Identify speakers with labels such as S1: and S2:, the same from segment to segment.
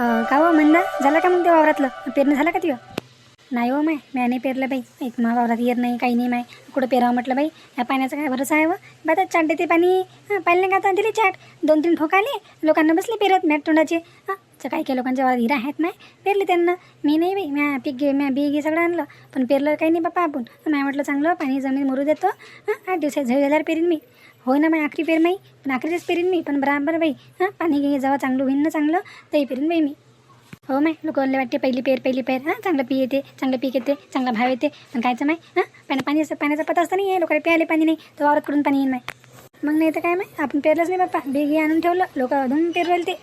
S1: का हो म्हणा झालं का मग ते वावरातलं? पेरणं झालं का तुझं नाही हो माय. म्या नाही पेरलं बाई. एक मा वावरात येत नाही काही नाही माय. कुठं पेरावं म्हटलं बाई? या पाण्याचा काय भरोसा आहे हो? व बाता चाट देते पाणी हां पाहिलं नाही का आता? दिली चाट. दोन तीन ठोक आले. लोकांना बसले पेरत मॅट तोंडाचे. हां तर काही काही लोकांच्या वावरात हिरा आहेत माय. पेरले त्यांना. मी नाही बाई. म्या पीक घे म्या बी घे सगळं आणलं. पण पेरलं काही नाही बापा आपण. माय म्हटलं चांगलं पाणी जमीन मरू देतो. हां आठ दिवसात झळी झाल्यावर पेरीन मी. हो ना मग आखरी पेर माई पण आखरीच पेरीन मी पण बराबर बाई. हां पाणी घे जेव्हा चांगलं होईन ना चांगलं तरी पेरीन बाई मी. हो माय लोकांना वाटते पहिली पेर पहिली पेर. हां चांगलं पी येते चांगलं पीक येते चांगला भाव येते. पण कायचं माय हां पण पाणी असं पाण्याचा पता असता नाही आहे लोकांना प्यायले पाणी नाही तर वावरात करून पाणी येईन माय? मग नाही तर काय माय आपण पेरलंच नाही बाप्पा. बेगी आणून ठेवलं लोक अधून पेरवेल ते.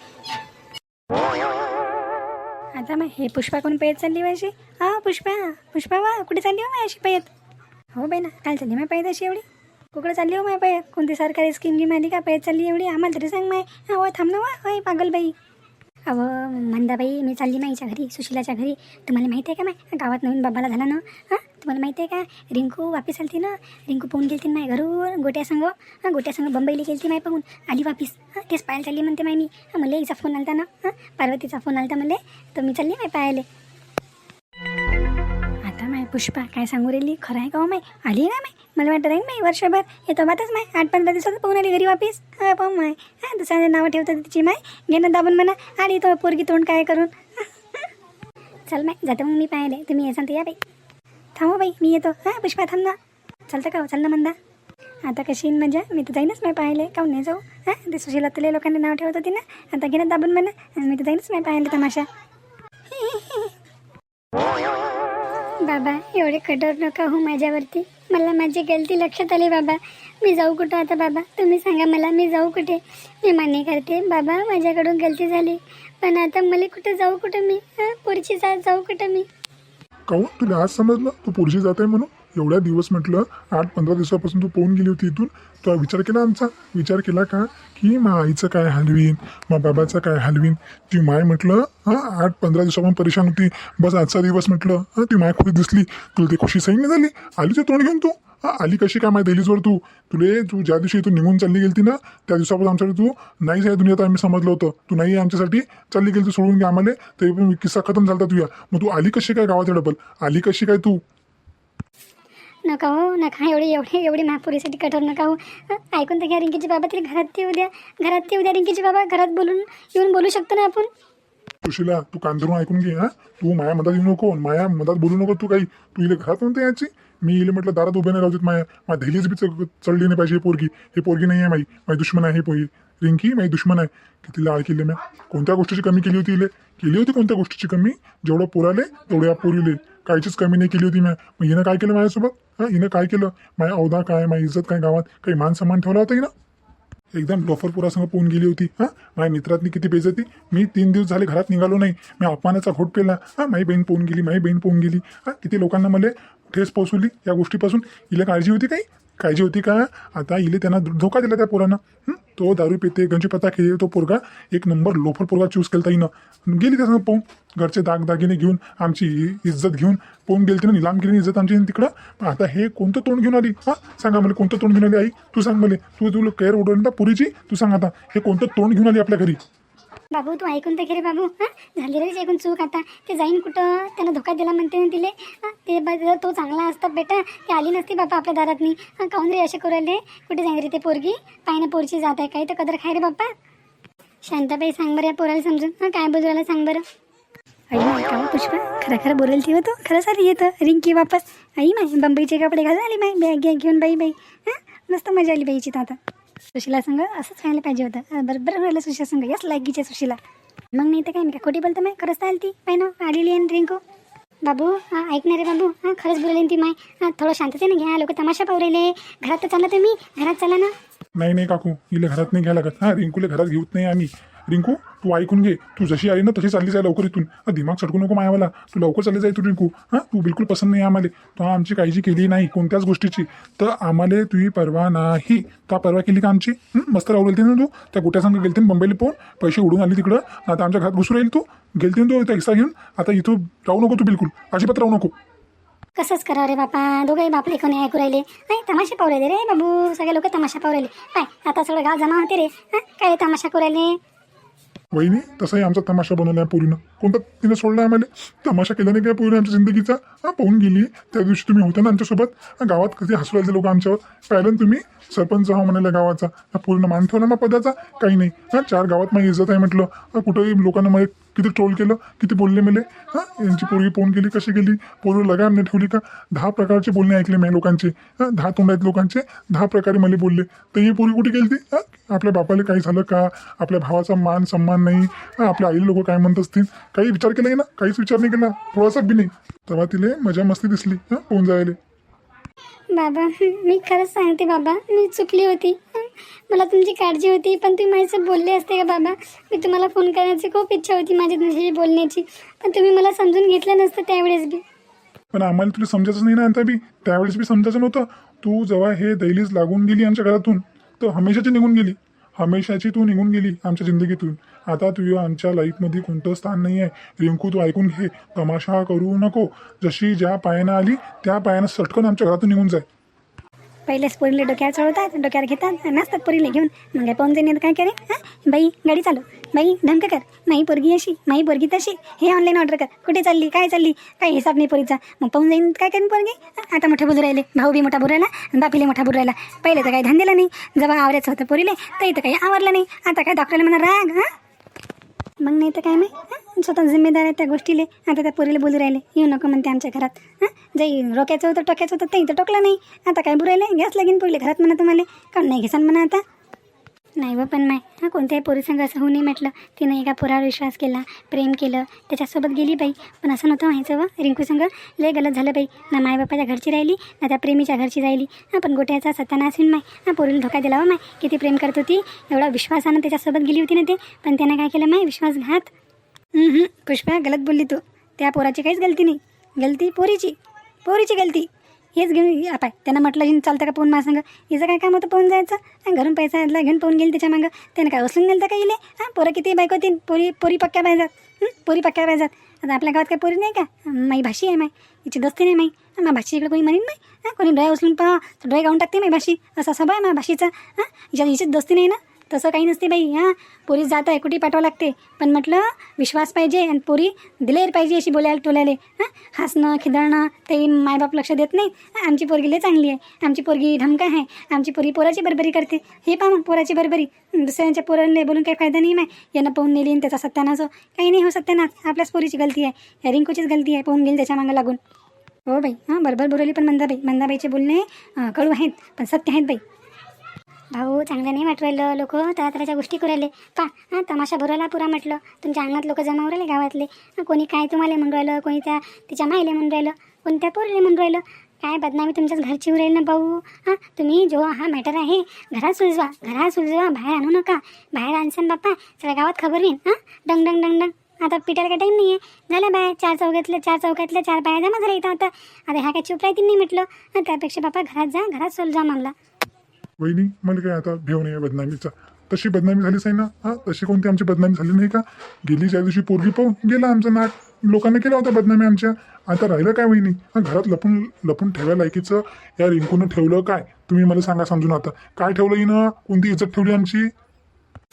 S1: आता माय हे पुष्पा कोण पेयत चालली माझी हा पुष्पा पुष्पा वा कुठे चालली हो माय अशी पेयत? हो बाई ना काल चालली माय पायत अशी एवढी? कुकडं चालली हो माय पाय कोणती सरकारी स्कीम गिम आली का? पायत चालली एवढी. आम्हाला तरी सांग माय. हो थांब ना हो. वा होय पागल बाई अव मंदाबाई मी चालली माईच्या घरी सुशिलाच्या घरी. तुम्हाला माहिती आहे का माय? गावात नवीन बाबाला झाला ना? हां? तुम्हाला माहिती आहे का? रिंकू वापिस आलती ना? रिंकू पाहून गेलती माय घरून. गोट्या संग हां? गोट्या संग बंबईला गेलती माय पाहून. आली वापिस. हां? तेच पाहायला चालली म्हणते माय मी. हां मला हिचा फोन आलता ना? हां? पार्वतीचा फोन आलता मला. तर मी चालली माय पाहायला. पुष्पा काय सांगू राहिली खरं आहे का हो माय आली ना माय मला वाटत आहे माय वर्षभर? येतो बातच माय आठ पंधरा दिवसात पाहून आली घरी वापस. हा पाहू माय हा दुसऱ्या नावं ठेवतात तिची माय घेणं दाबून म्हणा. आली तो पोरगी तोंड काय करून? चल माय जातो मग मी पाहिले तुम्ही येसान तर या बाई. थांबो बाई मी येतो. हां पुष्पा थांब ना. चालतं का हो? चाल ना म्हणता आता कशी येईन मजा मी तर जाईनच नाही पाहिले काऊन नाही जाऊ? हां ते सुशीला तुला लोकांना नाव ठेवत होती ना. आता घेणं दाबून म्हणा. मी तर जाईनच नाही पाहिले तमाशा. बाबा एवढे कठोर नका हो माझ्यावरती. मला माझी गलती लक्षात आली बाबा. मी जाऊ कुठं आता बाबा? तुम्ही सांगा मला मी जाऊ कुठे? मी मान्य करते. बाबा माझ्याकडून गलती झाली. पण आता मला कुठे जाऊ कुठं मी? हां? पुढची जात जाऊ कुठं मी?
S2: काहून? तुला आज समजलं? तू पुढची जात आहे म्हणून? एवढ्या दिवस म्हटलं आठ पंधरा दिवसापासून तू पोहून गेली होती इथून तो विचार केला आमचा. विचार केला का? की मा आईचं काय हलवीन? मा बाबाचं काय हलवीन? ती माय म्हटलं हां आठ पंधरा दिवसापासून परेशान होती. बस आजचा दिवस म्हटलं हां ती माय खुशी दिसली. तुला ती खुशी सही नाही झाली आली ते तोंड घेऊन तू. हां आली कशी काय माय दहलीजवर तू? तुले तू ज्या दिवशी इथून निघून चालली गेलती ना त्या दिवसापासून आमच्याकडे तू नाहीच आहे दुनियात आम्ही समजलं होतं. तू नाही आहे आमच्यासाठी चालली गेली तू सोडून घ्या आम्हाला. तरी पण किस्सा खतम झाला तुझ्या. मग तू आली कशी काय गावात डबल? आली कशी काय तू?
S1: नका हो नका. एवढी एवढी एवढी महापुरीसाठी कठोर नका हो. ऐकून तर घ्या रिंकीचे बाबा तरी घरात ते उद्या घरात ते उद्या रिंकीचे बाबा घरात बोलून येऊन बोलू शकतो ना आपण?
S2: सुशीला तू कांदरून ऐकून घे हा. तू माया मधात येऊ नको माया मधात बोलू नको तू काही. तू इले घरात म्हणते याची मी इले म्हटलं दारात उभे नाही राहू देत माया. माझ्या धैलीच बी चढली नाही पाहिजे ही पोरगी. हे पोरगी नाही आहे माई. माझी दुश्मन आहे हे पोरगी रिंकी माझी दुश्मन आहे. की तिला आळ केली मी कोणत्या गोष्टीची कमी केली होती इले? केली होती कोणत्या गोष्टीची कमी? जेवढं पोराले तेवढ्या पोरीले. कायचीच कमी नाही केली होती म्या मग हिनं काय केलं माझ्यासोबत? हां हिनं काय केलं? माझ्या अवधा काय माझी इज्जत काय गावात? काही मान सन्मान ठेवला होता हिनं? एकदम लोफरपुरासंग पोहून गेली होती. हां माझ्या मित्रातनी किती बेजती मी तीन दिवस झाले घरात निघालो नाही. मी अपमानाचा घोट पेला. हां माझी बहीण पोहून गेली माझी बहीण पोहून गेली. हां किती लोकांना मला ठेस पोचवली या गोष्टीपासून. हिला काळजी होती काही? काळजी होती का? आता इले त्यांना धोका दिला त्या पोरानं. तो दारू पिते गंजीपता खेळ तो पोरगा एक नंबर लोफर पोरगा चूज केला हिनं. गेली त्यासंग पाहून घरचे दाग दागिने घेऊन आमची इज्जत घेऊन पाहून गेली तिनं निलाम केली इज्जत आमची तिकडं. पण आता हे कोणतं तोंड घेऊन आली? हां? सांगा मला कोणतं तोंड घेऊन आली आई? तू सांग मला. तू तुला केअर उडवली ना पुरीची? तू सांग आता हे कोणतं तोंड घेऊन आली आपल्या घरी?
S1: बाबू तू ऐकून तर घे रे बाबू. हां? झाली रेच ऐकून चूक आता. ते जाईन कुठं? त्यानं धोका दिला म्हणते ना तिले. ते जर तो चांगला असता बेटा ते आली नसती बापा आपल्या दारातनी. मी काहून रे असे करू कुठे जाईन रे ते पोरगी? पाय ना पोरची जात आहे काही तर कदर खाय रे बाप्पा. शांताबाई सांग बरं या पोराला समजून. हां काय बोलू सांग बरं. आई माय का पुष्पा? खरं खरं बोलेल ती हो तो? खरं सारी येतं रिंकी वापस. आई माय बंबईचे कपडे घालून आली माय बॅग घ्या घेऊन बाई बाई. हां? मस्त मजा आली बाईची तर आता. सुशीला संग असंच खायला पाहिजे होतं. बरोबर राहिलं सुशीला संग. याच लायकीच्या सुशीला. मग नाही तर काय मी काय खोटी बोलतं माय? खरंच आली ती पाय ना आलेली आहे ना रिंकू. बाबू हां ऐकणार रे बाबू हां खरंच बोलले ती माय. हां थोडं शांततेने घ्या. लोक तमाशा पावलेले घरात तर चालला तुम्ही घरात चला ना.
S2: नाही नाही काकू. इले घरात नाही घ्यायला लागत. हां रिंकूला घरात घेऊत नाही आम्ही. रिंकू तू ऐकून घे. तू जशी आली ना तशी चालली जाय लवकर इथून. दिमाग चटकू नको मायावाला. तू लवकर चालली जाय तू रिंकू. हां तू बिलकुल पसंत नाही आम्हाला. तू आमची काळजी केली नाही कोणत्याच गोष्टीची. तर आम्हाला तुझी परवा नाही. का परवा केली का आमची? मस्त राहू गेलती ना तू? त्या गोट्यासंग गेलती ना मुंबईला पोहून पैसे उडून आली तिकडं. आता आमच्या घरात घुसू राहील तू? गेलती ना तू त्या हिस्सा घेऊन? आता इथून राहू नको तू बिलकुल. अजिबात राहू नको.
S1: कसंच करा रे बापा. दोघंही बापले कोणी ऐकू राहिले. नाही तमाशा पाहू राहिले रे बाबू. सगळे लोक तमाशा पाहू राहिले. काय आता सगळं गाव जमा होते रे. काय तमाशा करू राहिले?
S2: वहिनी तसाही आमचा तमाशा बनवला आहे पोरीनं. कोणता तिने सोडला आम्हाला? तमाशा केला नाही काय पोरीनं आमच्या जिंदगीचा हा पाहून गेली. त्या दिवशी तुम्ही होता ना आमच्यासोबत? गावात कधी हसू लोक आमच्यावर? पाहिलं ना तुम्ही? सरपंच हा म्हणाला गावाचा. पूर्ण मान ठेवला मग पदाचा? काही नाही. हा चार गावात माझी इज्जत आहे म्हटलं. कुठंही लोकांना मला किती ट्रोल केलं किती बोलले मेले? हां? यांची पोरगी फोन केली कशी गेली? पोरगी लगाम नाही ठेवली का? दहा प्रकारचे बोलणे ऐकले मी लोकांचे. हां? दहा तोंडात लोकांचे दहा प्रकारे मला बोलले. तर ही पोरगी कुठे गेली ती आपल्या बापाला काही झालं का? आपल्या भावाचा मान सन्मान नाही. हा, आपल्या आई लोक काय म्हणत असतील? काही विचार केला ना? काहीच विचार नाही केला. थोडासा बी नाही. तेव्हा तिले मजा मस्ती दिसली. हां? पोहून जायला.
S1: बाबा मी खरंच सांगते बाबा मी चुकली होती. मला तुमची काळजी होती पण तुम्ही माझ्यासोबत बोलले असते का बाबा? मी तुम्हाला फोन करण्याची खूप इच्छा होती माझ्या तुमच्याशी बोलण्याची पण तुम्ही मला समजून घेतलं नसतं त्यावेळेस बी.
S2: पण आम्हाला तुला समजायचं नाही ना आता बी? त्यावेळेस बी समजायचं नव्हतं. तू जेव्हा हे दैलीच लागून गेली आमच्या घरातून तर हमेशाची निघून गेली. हमेशाची तू निघून गेली आमच्या जिंदगीतून. आता तू आमच्या लाईफमध्ये कोणतं स्थान नाही आहे. रिंकू तू ऐकून घे. तमाशा करू नको. जशी ज्या पायानं आली त्या पायानं सटकन आमच्या घरातून निघून जाय.
S1: पहिलेच पोरीले डोक्यावर चढवतात डोक्यावर घेतात नाचतात पोरीले घेऊन. मग काय पाहून जाईन काय करे? हां? बाई गाडी चालू बाई धमक कर. माही पोरगी अशी माही पोरगी तशी. हे ऑनलाईन ऑर्डर कर. कुठे चालली? काय चालली? काय हिसाब नाही पोरीचा. मग पाहून जाईन काय करेन पोरगी? आता मोठे बोलू राहिले. भाऊ बी मोठा बुर बापीले मोठा बुर राहिला. पहिले तर काही धंदेला नाही. जेव्हा आवरायचं होतं पोरीले तर इथं काही आवरलं नाही. आता काय डॉक्टरला म्हणा राग हां? मग नाही तर काय माहीत? स्वतः जिम्मेदार आहे त्या गोष्टीले. आता त्या पोरीला बोलू राहिले येऊ नको म्हणते आमच्या घरात. हां? जाई रोक्याचं होतं टोक्याचं होतं ते इथं टोकलं नाही. आता काय बोलायला? गॅस लागेन पडले घरात म्हणा तुम्हाला. काढून नाही घेसान म्हणा आता. नाही व पण माय हां कोणत्याही पोरीसंग असं होऊ नये म्हटलं. तिनं एका पोरावर विश्वास केला प्रेम केलं त्याच्यासोबत गेली बाई. पण असं नव्हतं व्हायचं व रिंकू संग लय गलत झालं बाई. ना मायबापाच्या घरची राहिली ना त्या प्रेमीच्या घरची राहिली. हां पण गोट्याचा सत्यानाश होईन माय. हां पोरीला धोका दिला व माय. किती प्रेम करत होती. एवढा विश्वासानं त्याच्यासोबत गेली होती ना ते. पण त्यानं काय केलं माय? विश्वासघात. पुष्पा गलत बोलली तू. त्या पोराची काहीच गलती नाही. गलती पोरीची. पोरीची गलती. हेच घेऊन पाय त्यांना म्हटलं येऊन चालतं का पाहून माझ्या संग हिचं काय काम होतं पाहून जायचं? आणि घरून पैसा आणला घेऊन पाहून गेली त्याच्या मागं. त्यानं काय उचलून नाही तर काय इले हां पोरं किती बायको होतील पोरी पोरी पक्क्या पाहिजात पोरी पक्क्या पाहिजात आता आपल्या गावात काय पोरी नाही का? माई भाषी आहे माई. हिची दस्ती नाही माई. मा भाषी इकडे कोणी म्हणेन नाही हां कोणी डोळ्या उचलून पहा. डोळे गाऊन टाकते माई भाषी असा सभा आहे मा भाषीचा हां हिच्या हिचीच दस्ती नाही ना? तसं काही नसते बाई हां? पोरी जात आहे कुठे पाठवावं लागते? पण म्हटलं विश्वास पाहिजे आणि पोरी दिलेर पाहिजे अशी बोलायला टोलायले. हां? हसणं खिदळणं ते मायबाप लक्ष देत नाही. आमची पोरगी लय चांगली आहे. आमची पोरगी ढमका आहे. आमची पोरी पोराची बरबरी करते. हे पहा मग पोराची बरबरी. दुसऱ्यांच्या पोरांना बोलून काही फायदा नाही माय. यानं पाहून नेली आणि त्याचा सत्यानाश हो. काही नाही हो सत्यानाश. आपल्याच पोरीची गलती आहे. या रिंकूचीच गलती आहे पाहून गेली त्याच्या मागं लागून. हो बाई हां? बरोबर बोलवली पण मंदाबाई. मंदाबाईचे बोलणे कळू कडू आहेत पण सत्य आहेत बाई. भाऊ चांगलं नाही वाटू राहिलं लोक तरातराच्या गोष्टी करायले पा हां तमाशा भरवला पुरा म्हटलं. तुमच्या अंगणात लोक जमा राहिले गावातले. कोणी काय तुम्हाला म्हणून राहिलं कोणी त्या तिच्या माईले म्हणून राहिलं कोणी त्या पोरले म्हणून राहिलं. काय बदनामी तुमच्याच घरची उरेल ना भाऊ? हां तुम्ही जो हा मॅटर आहे घरात सुलजवा घरात सुलजवा बाहेर आणू नका. बाहेर आणसान बाप्पा सगळ्या गावात खबर येईन हां. डंग डंग डंग डंग. आता पिटायला काय टाईम नाही आहे झालं बाया चार चौघातल्या चार चौकातल्या चार बाया जमा झाल्या इथं आता. आता ह्या काय चुप राहतील नाही म्हटलं. त्यापेक्षा बापा घरात जा घरात सुलझा मामला
S2: वहिनी मला काय आता भेव नाही बदनामीचा. तशी बदनामी झालीच आहे ना हा तशी कोणती आमची बदनामी झाली नाही का? गेली ज्या दिवशी पोरगी पाहून गेला आमचं नाक. लोकांना केला होता बदनामी आमच्या. आता राहिलं काय वहिनी? हा घरात लपून लपून ठेवायला लायकीचं. या रिंकूनं ठेवलं काय? तुम्ही मला सांगा समजून आता. काय ठेवलं हिनं? कोणती इज्जत ठेवली आमची?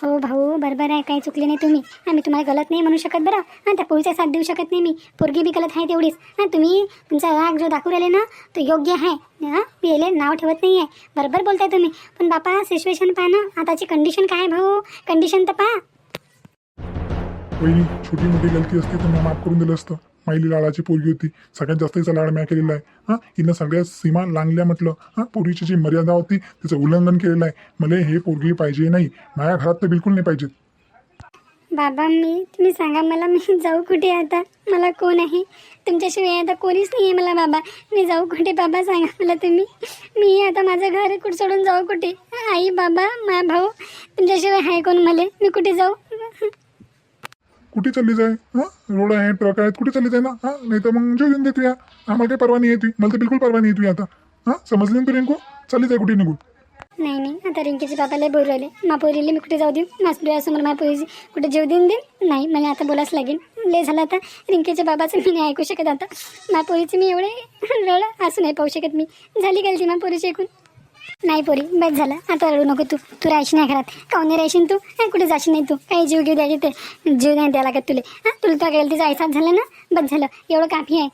S1: हो भाऊ बरोबर आहे काही चुकले नाही तुम्ही. आम्ही तुम्हाला गलत नाही म्हणू शकत बरं. आणि त्या पोळीचा साथ देऊ शकत नाही मी. पोरगी बी गलत आहे तेवढीच. हां तुम्ही तुमचा राग जो दाखवू राहिले ना तो योग्य आहे. हां मी याले नाव ठेवत नाही आहे. बरोबर बोलताय तुम्ही. पण बापा सिच्युएशन पहा ना. आताची कंडिशन काय आहे भाऊ? कंडिशन तर पहा.
S2: छोटी मोठी गलती असते तर मी माफ करून दिलं असतं. माईली लाडाची पोरगी होती. सगळ्यात जास्त हिचा लाड म्या केलेला आहे. हां हिनं सगळ्या सीमा लांगल्या म्हटलं. हां पोरीची जी मर्यादा होती तिचं उल्लंघन केलेलं आहे. मला हे पोरगी पाहिजे नाही. माझ्या घरात तर बिलकुल नाही पाहिजे
S1: बाबा मी तुम्ही सांगा मला मी जाऊ कुठे आता? मला कोण आहे? तुमच्याशिवाय आता कोणीच नाही आहे मला बाबा. मी जाऊ कुठे? बाबा सांगा मला तुम्ही. मी आता माझं घर कुठं सोडून जाऊ कुठे? आई बाबा मा भाऊ तुमच्याशिवाय आहे कोण मला? मी कुठे जाऊ?
S2: कुठे चालली जाय? हां? रोड आहे ट्रक आहेत कुठे चालली जाय ना? हां? नाही तर मग जेवून देतो या आम्हाला काही परवा नाही येते मला तर बिलकुल परवा नाही येते आता. हां? समजली ना तू रिंकू? चालली जाय कुठे निघून?
S1: नाही नाही. आता रिंकीचे बाबाला बोलू राहिले. मापोरीला मी कुठे जाऊ देऊ? माझ्या मापोरीची कुठे जेव देऊन देईन नाही मला आता बोलाच लागेल. लय झालं आता. रिंकीच्या बाबाचं मी नाही ऐकू शकत आता. मापोरीचे मी एवढे रड असं नाही पाहू शकत मी. झाली गेली ती मापोरीची ऐकून नाही पोरी बस झालं. आता रडू नको तू. तू राहायची नाही घरात. काऊन नाही राहायशील तू? हा, कुठे जाशील नाही तू? काही जीव घेऊ द्यायचे ते जीव नाही द्यायला लागत तुले. हा तुला तर गेलं तिचा ऐसाच झाला ना? बस झालं. एवढं काफी आहे.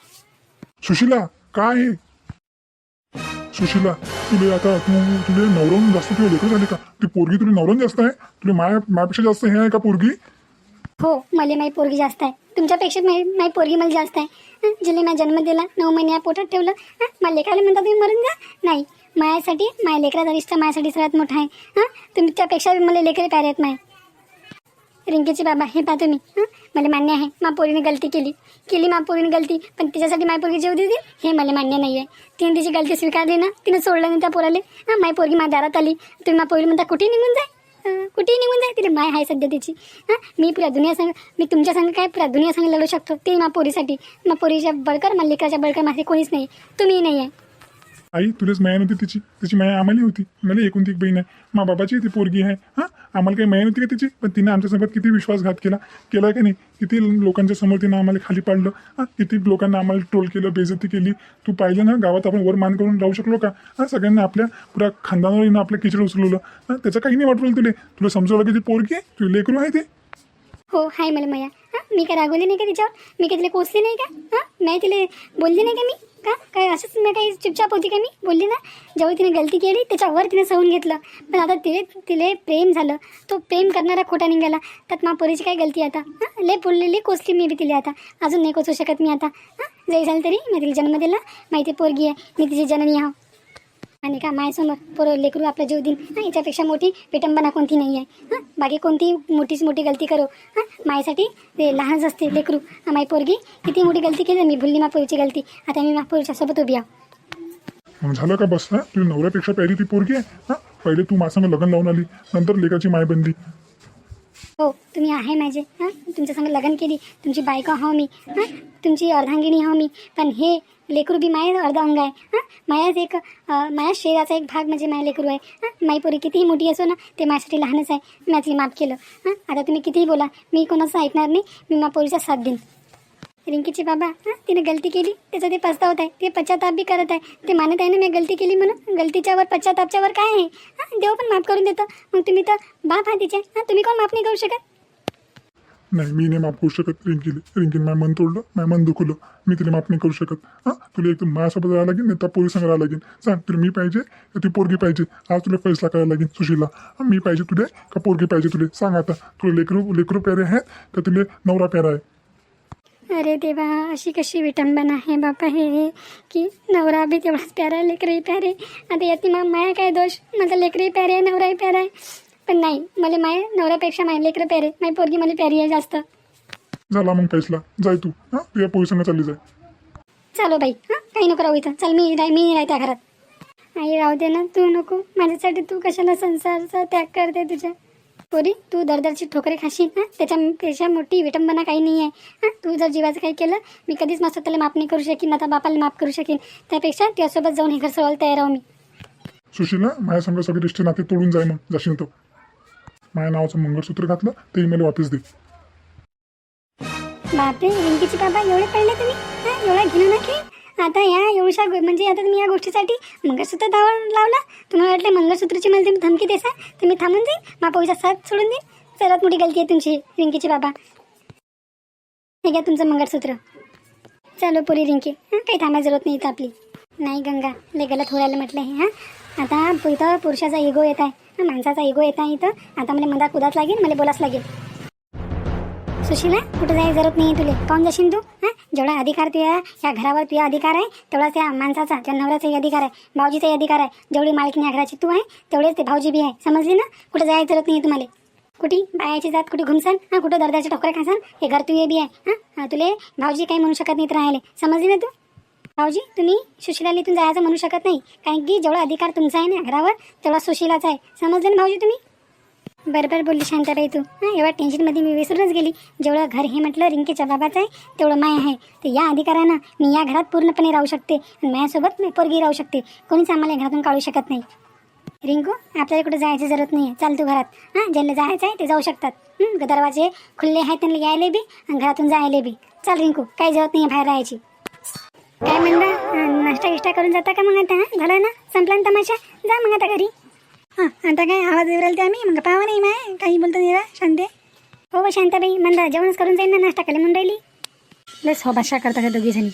S2: सुशिला काय आहे? सुशिला तुले आता तू तुले नवरवून जास्त तुला लेकर झाली का? ती पोरगी तुला नवरवून जास्त आहे? तुला माया मायापेक्षा जास्त हे आहे का पोरगी?
S1: हो मला माई पोरगी जास्त आहे. तुमच्यापेक्षा माई पोरगी मला जास्त आहे. हं, माझा जन्म दिला नऊ महिने या पोटात ठेवलं. हं, मला लेकराला म्हणता तुम्ही मरून जा? नाही. माझ्यासाठी माया लेकराचा रिश्ता माझ्यासाठी सर्वात मोठा आहे. हां? तुम्ही त्यापेक्षा मला लेकरे प्यारे आहेत माय. रिंकीचे बाबा हे पहा तुम्ही. मला मान्य आहे मा पोरीने गलती केली. केली मा पोरीने गलती पण तिच्यासाठी माय पोरगी जेव देते हे मला मान्य नाही आहे तिने तिची गलती स्वीकारली ना तिने सोडलं नाही त्या पोराले. हां? माय पोरगी माझ्या दारात आली. तुम्ही मा पोरी म्हणता कुठे निघून जाय? अं, कुठेही निघून जाय? तिला माय आहे सध्या तिची. हां? मी पुऱ्या दुनिया संग मी तुमच्या संग काय पुऱ्या दुनिया संग लढू शकतो? ते मा पोरीसाठी. मा पोरीच्या बळकर मा लेकराच्या बळकर माझे कोणीच नाही. तुम्ही नाही आहे
S2: आई तुलाच माया नव्हती तिची. तिची माया आम्हाला होती. मला ती एक बहीण आहे. मा बाबाची ती पोरगी आहे. हां? आम्हाला काही माया नव्हती का तिची? पण तिने आमच्यासोबत किती विश्वासघात केला. केला की नाही? किती लोकांच्या समोर तिनं आम्हाला खाली पाडलं. हां? किती लोकांना आम्हाला ट्रोल केलं बेजती केली. तू पाहिलं ना गावात आपण वर मान करून राहू शकलो का? हां? सगळ्यांना आपल्या पुऱ्या खानदानावर येणं आपलं किचड उचलवलं. हां? त्याचं काही नाही वाटवलं तुला. तुला समजवलं की ती पोरगी आहे? तुला लेकरू आहे ते?
S1: हो हाय मला मया. हां मी काय रागवली नाही का तिच्यावर? मी काय तिला कोसली नाही का? हां नाही तिला बोलली नाही का मी? का? काय असंच मी काही चुपचाप होती का मी? बोलली ना? जेव्हा तिने गलती केली त्याच्यावर तिने सहून घेतलं. पण आता तिने तिले प्रेम झालं. तो प्रेम करणारा खोटा निघाला. त्यात मा पोरीची काय गलती आता? हां लय बोललेली कोसली मी बी तिला आता. अजून नाही कोसू शकत मी आता. हां जरी झालं तरी मी तिला जन्म दिला. माहिती पोरगी आहे. मी तिची जननी आहो. आणि का मायासमोर पोरं लेकरू आपला जीव देईन. हां याच्यापेक्षा मोठी विटंबना कोणती नाही आहे. हां बाकी कोणती मोठीच मोठी गलती करो. हां मायासाठी ते लहानच असते लेकरू. माई पोरगी किती मोठी गलती केली मी भुलली मा गलती. आता मी मा सोबत उभी आहो.
S2: झालं का बस हां? तुला नवऱ्यापेक्षा पहिली ती पोरगी आहे. हां पहिले तू माझ्यासंग लग्न लावून आली नंतर लेकाची माय बनली
S1: हो तुम्ही आहे माझे हां? तुमच्या संग लग्न केली तुमची बायको हो मी हां? तुमची अर्धांगिनी हो मी पण हे लेकरू बी माया अर्धा अंग आहे हां? मायाच एक माया शरीराचा एक भाग म्हणजे माया लेकरू आहे हां? माई पोरी कितीही मोठी असो ना ते माझ्यासाठी लहानच आहे मी माफ केलं हां? आता तुम्ही कितीही बोला मी कोणाचं ऐकणार नाही मी मा पोरीचा साथ देईन. रिंकीची बाबा हां तिने गलती केली त्याचा ते पस्तावत आहे ते पश्चाताप बी करत आहे. ते मानत आहे ना मी गलती केली म्हणून? गलतीच्यावर पश्चातापच्यावर काय आहे? हां देव पण माफ करून देतो. मग तुम्ही तर बाप हा तिचे. हां तुम्ही कोण माफ नाही करू शकत?
S2: नाही मी नाही माफ करू शकत रिंकीले रिंकीने माझं मन तोडलं माझं मन दुखलं मी तिला माफ नाही करू शकत. हां तुला एकदम माझ्यासोबत राहायला लागेल नाही तर पोरी संग राहायला लागेल. सांग तुला मी पाहिजे का ती पोरगी पाहिजे? आज तुला फैसला करायला लागेल सुशीला हां, मी पाहिजे तुले का पोरगी पाहिजे तुले? सांग आता तुला लेकरू लेकरू प्यारे आहेत का तुले नवरा प्यारा आहे?
S1: अरे देवा अशी कशी विटंबना आहे बापा हे की नवरा बी तेवढाच प्यारा लेकरही प्यारे. आता याती मग माया काय दोष? माझा लेकरही प्यारे आहे नवराही प्यारा आहे पण नाही मला माय नवऱ्यापेक्षा माय लेकरं प्यारे. माझी पोरगी मला प्यारी आहे जास्त.
S2: झाला मग फैसला जाय तू हां? तुझ्या पोरी संग चालली जाय.
S1: चालो बाई हां? काही नको राहू इथं. चल मी राह मी राह त्या घरात. आई राहू दे ना तू नको. माझ्यासाठी तू कशाला संसारचा त्याग करते तुझ्या? पोरी तू दरदरची ठोकरे खाशील हां? त्याच्यापेक्षा मोठी विटंबना काही नाही आहे हां? तू जर जीवाचं काही केलं मी कधीच मस्त त्याला माफ नाही करू शकेन आता बापाला माफ करू शकेन. त्यापेक्षा तुझ्यासोबत जाऊन हे घर सोडवायला तयार आहो मी.
S2: सुशीला माझ्या संग सगळे रिश्ते नाते तोडून जाय मग जाशील तो. माझ्या नावाचं मंगळसूत्र घातलं ते मला वापस दे.
S1: बापरे रिंकीची बाबा एवढे पडले तुम्ही हां? एवढा घेणं नका. आता या एवढ्या गो- म्हणजे आता तुम्ही या गोष्टीसाठी मंगळसूत्र धाव लावला. तुम्हाला वाटलं मंगळसूत्राची मला तुम्ही धमकी देसा तर मी थांबून जाईल मापोईचा साथ सोडून देईन. सर्वात मोठी गलती आहे तुमची रिंकीची बाबा. हे घ्या तुमचं मंगळसूत्र. चलो पुरी रिंकी. हां काही थांबायची जरूरत नाही इथं आपली. नाही गंगा लय गलत होरायला म्हटलं हे हां. आता इथं पुरुषाचा इगो येत आहे हां माणसाचा इगो येत आहे इथं. आता मला मनात कुदाच लागेल मला बोलाच लागेल. सुशीला कुठं जाय जरूरत नाही तुले काऊन जाशील तू? हां? जेवढा अधिकार तुया या घरावर तुया अधिकार आहे तेवढा त्या माणसाचा त्या नवऱ्याचाही अधिकार आहे भाऊजीचाही अधिकार आहे जेवढी मालकीन या घराची तू आहे तेवढेच ते भाऊजी बी आहे समजली ना? कुठं जाय जरूरत नाही तुम्हाला कुठे बायाची जात कुठे घुमसान। हां कुठं दर्दाचे ठोकरे खासान। हे घर तुझे बी आहे हां। तुले भाऊजी काही म्हणू शकत नाहीत राहिले समजली ना तू? भाऊजी तुम्ही सुशिलाला इथून जायचं म्हणू शकत नाही। कारण की जेवढा अधिकार तुमचा आहे ना घरावर? तेवढा सुशिलाचा आहे समजलं ना भाऊजी तुम्ही बरोबर बोलली शांताबाई तू. हां एवढ्या टेन्शनमध्ये मी विसरूनच गेली. जेवढं घर हे म्हटलं रिंकेच्या बाबाचं आहे तेवढं माय आहे. तर या अधिकारानं मी या घरात पूर्णपणे राहू शकते. आणि माझ्यासोबत मी पोरगी राहू शकते. कोणीच आम्हाला घरातून काढू शकत नाही. रिंकू आपल्याला कुठे जायची जरूरत नाही आहे चाल तू घरात. हां ज्यांना जायचं आहे ते जाऊ शकतात. दरवाजे खुल्ले आहेत त्यांना यायले बी आणि घरातून जायले बी. चाल रिंकू काही जरूरत नाही आहे बाहेर राहायची. काय म्हणता नाश्ता गिष्टा करून जाता का मग आता? हां झालं ना? संपला ना तमाशा? जा मग आता घरी. हां आता काय? आवाज येऊ राहिला ते आम्ही मग पाहा नाही माय. काही बोलतो निरा शांते. हो हो शांताबाई मंदा जेवणच करून जाईन ना नाश्ता केला म्हणून राहिली. लस हो भाषा करता का दोघी जणी